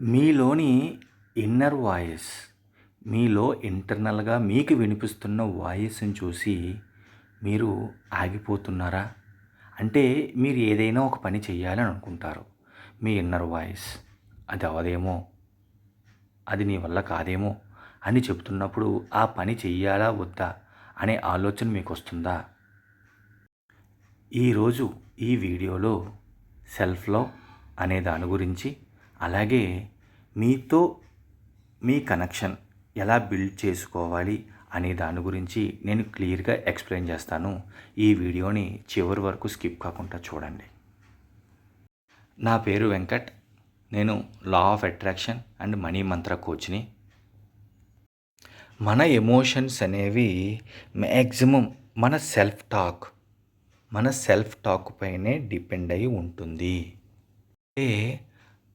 మీలోని inner voice మీలో ఇంటర్నల్గా మీకు వినిపిస్తున్న వాయిస్ని చూసి మీరు ఆగిపోతున్నారా? అంటే మీరు ఏదైనా ఒక పని చేయాలని అనుకుంటారు. మీ ఇన్నర్ వాయిస్ అది అవదేమో అది నీ వల్ల కాదేమో అని చెబుతున్నప్పుడు ఆ పని చెయ్యాలా వద్దా అనే ఆలోచన మీకు వస్తుందా ఈరోజు ఈ వీడియోలో సెల్ఫ్ లవ్ అనే దాని గురించి అలాగే మీతో మీ కనెక్షన్ ఎలా బిల్డ్ చేసుకోవాలి అనే దాని గురించి నేను క్లియర్గా ఎక్స్ప్లెయిన్ చేస్తాను. ఈ వీడియోని చివరి వరకు స్కిప్ కాకుండా చూడండి. నా పేరు వెంకట్. నేను law of attraction and money mantra కోచ్ని. మన ఎమోషన్స్ అనేవి మ్యాక్సిమం మన సెల్ఫ్ టాక్ మన సెల్ఫ్ టాక్ పైనే డిపెండ్ అయి ఉంటుంది. అంటే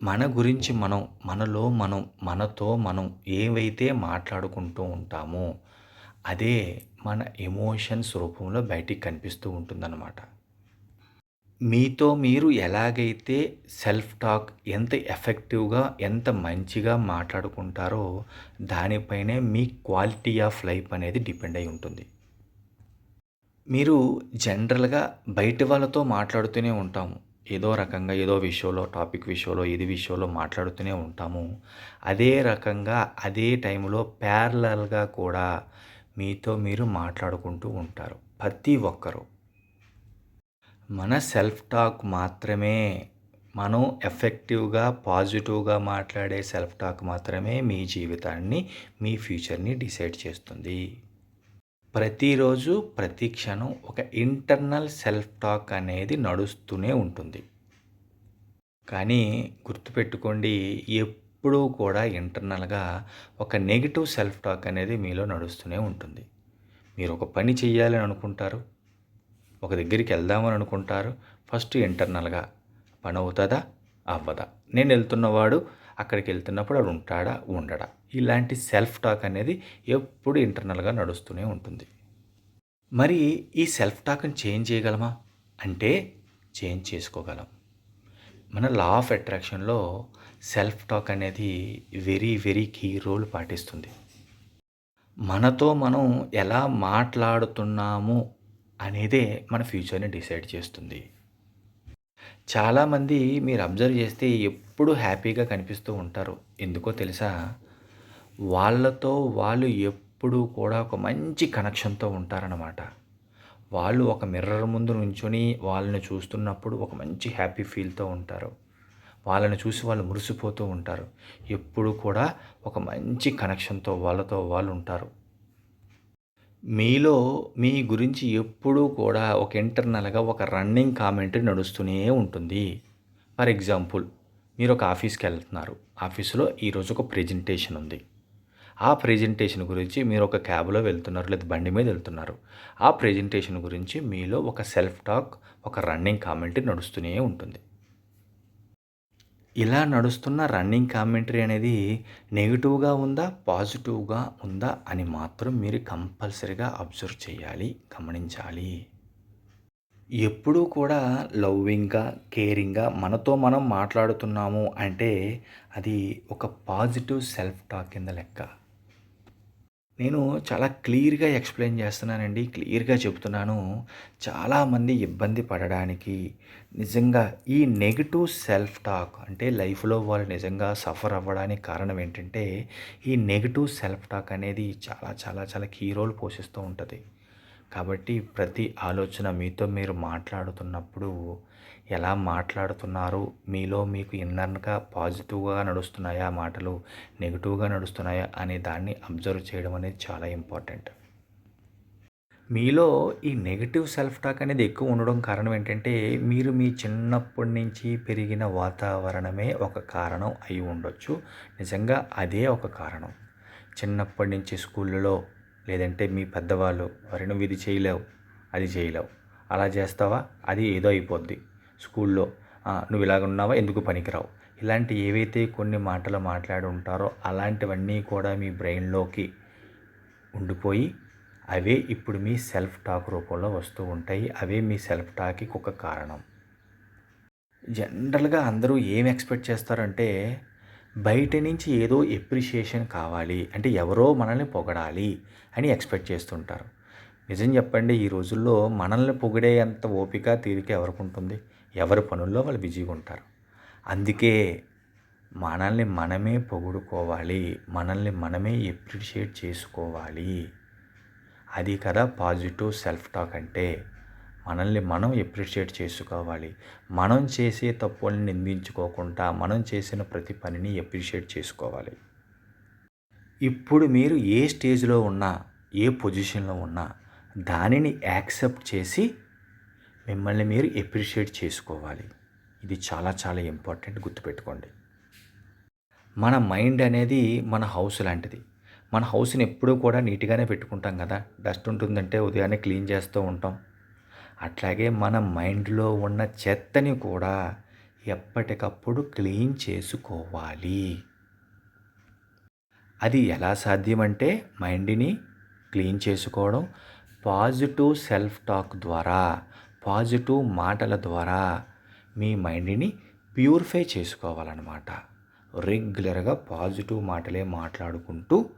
మన గురించి మనం మనలో మనం మనతో మనం ఏవైతే మాట్లాడుకుంటూ ఉంటామో అదే మన ఎమోషన్స్ రూపంలో బయటికి కనిపిస్తూ ఉంటుందన్నమాట. మీతో మీరు ఎలాగైతే సెల్ఫ్ టాక్ ఎంత ఎఫెక్టివ్గా ఎంత మంచిగా మాట్లాడుకుంటారో దానిపైనే మీ క్వాలిటీ ఆఫ్ లైఫ్ అనేది డిపెండ్ అయి ఉంటుంది. మీరు జనరల్గా బయట వాళ్ళతో మాట్లాడుతూనే ఉంటాము. ఏదో రకంగా ఏదో విషయంలో టాపిక్ విషయంలో ఇది విషయంలో మాట్లాడుతూనే ఉంటాము. అదే రకంగా అదే టైంలో ప్యారలల్గా కూడా మీతో మీరు మాట్లాడుకుంటూ ఉంటారు. ప్రతి ఒక్కరూ. మన సెల్ఫ్ టాక్ మాత్రమే మనం ఎఫెక్టివ్గా పాజిటివ్గా మాట్లాడే సెల్ఫ్ టాక్ మాత్రమే మీ జీవితాన్ని మీ ఫ్యూచర్ని డిసైడ్ చేస్తుంది. ప్రతిరోజు ప్రతి క్షణం ఒక ఇంటర్నల్ సెల్ఫ్ టాక్ అనేది నడుస్తూనే ఉంటుంది. కానీ గుర్తుపెట్టుకోండి ఎప్పుడూ కూడా ఇంటర్నల్గా ఒక నెగిటివ్ సెల్ఫ్ టాక్ అనేది మీలో నడుస్తూనే ఉంటుంది. మీరు ఒక పని చేయాలని అనుకుంటారు ఒక దగ్గరికి వెళ్దామని అనుకుంటారు ఫస్ట్ ఇంటర్నల్గా పని అవుతుందా? అవ్వదా? నేను వెళ్తున్నవాడు అక్కడికి వెళ్తున్నప్పుడు వాడు ఉంటాడా? ఉండడా? ఇలాంటి సెల్ఫ్ టాక్ అనేది ఎప్పుడు ఇంటర్నల్గా నడుస్తూనే ఉంటుంది. మరి ఈ సెల్ఫ్ టాక్ని చేంజ్ చేయగలమా? అంటే చేంజ్ చేసుకోగలం. మన లా ఆఫ్ అట్రాక్షన్లో సెల్ఫ్ టాక్ అనేది వెరీ వెరీ కీ రోల్ పాటిస్తుంది. మనతో మనం ఎలా మాట్లాడుతున్నాము అనేదే మన ఫ్యూచర్ని డిసైడ్ చేస్తుంది. చాలామంది మీరు అబ్జర్వ్ చేస్తే ఎప్పుడు హ్యాపీగా కనిపిస్తూ ఉంటారు. ఎందుకో తెలుసా? వాళ్ళతో వాళ్ళు ఎప్పుడూ కూడా ఒక మంచి కనెక్షన్తో ఉంటారన్నమాట. వాళ్ళు ఒక మిర్రర్ ముందు నుంచొని వాళ్ళని చూస్తున్నప్పుడు ఒక మంచి హ్యాపీ ఫీల్తో ఉంటారు. వాళ్ళని చూసి వాళ్ళు మురిసిపోతూ ఉంటారు. ఎప్పుడు కూడా ఒక మంచి కనెక్షన్తో వాళ్ళతో వాళ్ళు ఉంటారు. మీలో మీ గురించి ఎప్పుడూ కూడా ఒక ఇంటర్నల్గా ఒక రన్నింగ్ కామెంట్ నడుస్తూనే ఉంటుంది. ఫర్ ఎగ్జాంపుల్ మీరు ఒక ఆఫీస్కి వెళ్తున్నారు. ఆఫీసులో ఈరోజు ఒక ప్రెజెంటేషన్ ఉంది. ఆ ప్రెజెంటేషన్ గురించి మీరు ఒక క్యాబ్లో వెళ్తున్నారు లేదా బండి మీద వెళ్తున్నారు. ఆ ప్రెజెంటేషన్ గురించి మీలో ఒక సెల్ఫ్ టాక్ ఒక రన్నింగ్ కామెంట్ నడుస్తూనే ఉంటుంది. ఇలా నడుస్తున్న రన్నింగ్ కామెంటరీ అనేది నెగిటివ్గా ఉందా పాజిటివ్గా ఉందా అని మాత్రం మీరు కంపల్సరీగా అబ్జర్వ్ చేయాలి గమనించాలి. ఎప్పుడూ కూడా లవ్వింగ్గా కేరింగ్గా మనతో మనం మాట్లాడుతున్నాము అంటే అది ఒక పాజిటివ్ సెల్ఫ్ టాక్ కింద లెక్క. నేను చాలా క్లియర్గా ఎక్స్ప్లెయిన్ చేస్తున్నానండి క్లియర్గా చెప్తున్నాను చాలామంది ఇబ్బంది పడడానికి నిజంగా ఈ నెగిటివ్ సెల్ఫ్ టాక్ అంటే లైఫ్లో వాళ్ళు నిజంగా సఫర్ అవ్వడానికి కారణం ఏంటంటే ఈ నెగిటివ్ సెల్ఫ్ టాక్ అనేది చాలా చాలా చాలా కీ రోల్ పోషిస్తూ ఉంటుంది. కాబట్టి ప్రతి ఆలోచన మీతో మీరు మాట్లాడుతున్నప్పుడు ఎలా మాట్లాడుతున్నారు? మీలో మీకు ఇన్నర్గా పాజిటివ్గా నడుస్తున్నాయా? మాటలు నెగిటివ్గా నడుస్తున్నాయా? అనే దాన్ని అబ్జర్వ్ చేయడం అనేది చాలా ఇంపార్టెంట్. మీలో ఈ నెగిటివ్ సెల్ఫ్ టాక్ అనేది ఎక్కువ ఉండడం కారణం ఏంటంటే మీరు మీ చిన్నప్పటి నుంచి పెరిగిన వాతావరణమే ఒక కారణం అయి ఉండొచ్చు. నిజంగా అదే ఒక కారణం. చిన్నప్పటి నుంచి స్కూళ్ళలో లేదంటే మీ పెద్దవాళ్ళు వరి నువ్వు ఇది చేయలేవు అది చేయలేవు అలా చేస్తావా? అది ఏదో అయిపోద్ది. స్కూల్లో నువ్వు ఇలాగ ఉన్నావా? ఎందుకు పనికిరావు? ఇలాంటి ఏవైతే కొన్ని మాటలు మాట్లాడి ఉంటారో అలాంటివన్నీ కూడా మీ బ్రెయిన్లోకి ఉండిపోయి అవే ఇప్పుడు మీ సెల్ఫ్ టాక్ రూపంలో వస్తూ ఉంటాయి. అవే మీ సెల్ఫ్ టాక్కి ఒక కారణం. జనరల్గా అందరూ ఏం ఎక్స్పెక్ట్ చేస్తారంటే బయట నుంచి ఏదో ఎప్రిషియేషన్ కావాలి అంటే ఎవరో మనల్ని పొగడాలి అని ఎక్స్పెక్ట్ చేస్తుంటారు. నిజం చెప్పండి ఈ రోజుల్లో మనల్ని పొగిడే అంత ఓపిక తీరిక ఎవరికి ఉంటుంది? ఎవరి పనుల్లో వాళ్ళు బిజీగా ఉంటారు. అందుకే మనల్ని మనమే పొగుడుకోవాలి మనల్ని మనమే ఎప్రిషియేట్ చేసుకోవాలి. అది కదా పాజిటివ్ సెల్ఫ్ టాక్ అంటే. మనల్ని మనం ఎప్రిషియేట్ చేసుకోవాలి. మనం చేసే తప్పుల్ని నిందించుకోకుండా మనం చేసిన ప్రతి పనిని ఎప్రిషియేట్ చేసుకోవాలి. ఇప్పుడు మీరు ఏ స్టేజ్లో ఉన్నా ఏ పొజిషన్లో ఉన్నా దానిని యాక్సెప్ట్ చేసి మిమ్మల్ని మీరు ఎప్రిషియేట్ చేసుకోవాలి. ఇది చాలా చాలా ఇంపార్టెంట్ గుర్తుపెట్టుకోండి. మన మైండ్ అనేది మన హౌస్ లాంటిది. మన హౌస్ని ఎప్పుడూ కూడా నీట్గానే పెట్టుకుంటాం కదా. డస్ట్ ఉంటుందంటే ఉదయాన్నే క్లీన్ చేస్తూ ఉంటాం. అట్లాగే మన మైండ్లో ఉన్న చెత్తని కూడా ఎప్పటికప్పుడు క్లీన్ చేసుకోవాలి. అది ఎలా సాధ్యమంటే మైండ్ని క్లీన్ చేసుకోవడం పాజిటివ్ సెల్ఫ్ టాక్ ద్వారా పాజిటివ్ మాటల ద్వారా మీ మైండ్ని ప్యూరిఫై చేసుకోవాలన్నమాట. రెగ్యులర్గా పాజిటివ్ మాటలే మాట్లాడుకుంటూ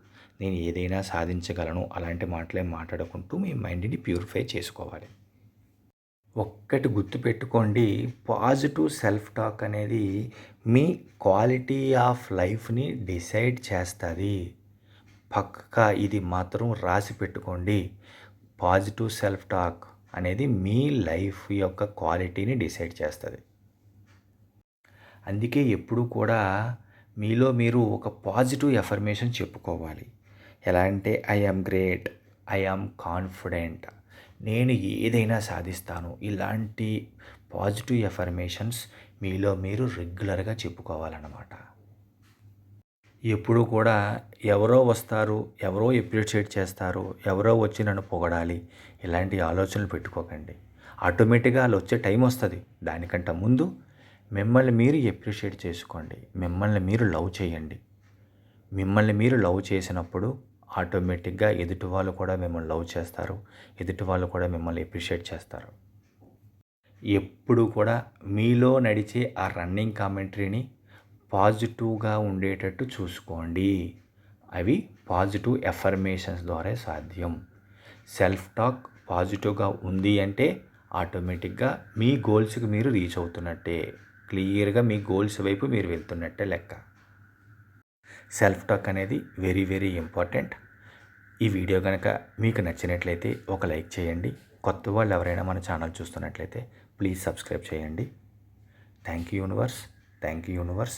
నేను ఏదైనా సాధించగలను అలాంటి మాటలే మాట్లాడుకుంటూ మీ మైండ్ని ప్యూరిఫై చేసుకోవాలి. ఒక్కటి గుర్తుపెట్టుకోండి పాజిటివ్ సెల్ఫ్ టాక్ అనేది మీ క్వాలిటీ ఆఫ్ లైఫ్ని డిసైడ్ చేస్తుంది. పక్కా ఇది మాత్రం రాసి పెట్టుకోండి. పాజిటివ్ సెల్ఫ్ టాక్ అనేది మీ లైఫ్ యొక్క క్వాలిటీని డిసైడ్ చేస్తుంది. అందుకే ఎప్పుడు కూడా మీలో మీరు ఒక పాజిటివ్ ఎఫర్మేషన్ చెప్పుకోవాలి. ఎలా అంటే I am great I am confident నేను ఏదైనా సాధిస్తాను. ఇలాంటి పాజిటివ్ ఎఫర్మేషన్స్ మీలో మీరు రెగ్యులర్గా చెప్పుకోవాలన్నమాట. ఎప్పుడు కూడా ఎవరో వస్తారు ఎవరో ఎప్రిషియేట్ చేస్తారు ఎవరో వచ్చి నన్ను పొగడాలి ఇలాంటి ఆలోచనలు పెట్టుకోకండి. ఆటోమేటిక్గా వాళ్ళు వచ్చే టైం వస్తుంది. దానికంటే ముందు మిమ్మల్ని మీరు ఎప్రిషియేట్ చేసుకోండి. మిమ్మల్ని మీరు లవ్ చేయండి. మిమ్మల్ని మీరు లవ్ చేసినప్పుడు ఆటోమేటిక్గా ఎదుటి వాళ్ళు కూడా మిమ్మల్ని లవ్ చేస్తారు. ఎదుటి వాళ్ళు కూడా మిమ్మల్ని ఎప్రిషియేట్ చేస్తారు. ఎప్పుడు కూడా మీలో నడిచే ఆ రన్నింగ్ కామెంటరీని పాజిటివ్గా ఉండేటట్టు చూసుకోండి. అవి పాజిటివ్ ఎఫర్మేషన్స్ ద్వారా సాధ్యం. సెల్ఫ్ టాక్ పాజిటివ్గా ఉంది అంటే ఆటోమేటిక్గా మీ గోల్స్కి మీరు రీచ్ అవుతున్నట్టే. క్లియర్గా మీ గోల్స్ వైపు మీరు వెళ్తున్నట్టే లెక్క. సెల్ఫ్ టాక్ అనేది వెరీ వెరీ ఇంపార్టెంట్. ఈ వీడియో కనుక మీకు నచ్చినట్లయితే ఒక లైక్ చేయండి. కొత్త వాళ్ళు ఎవరైనా మన ఛానల్ చూస్తున్నట్లయితే ప్లీజ్ సబ్స్క్రైబ్ చేయండి. Thank you universe. Thank you universe.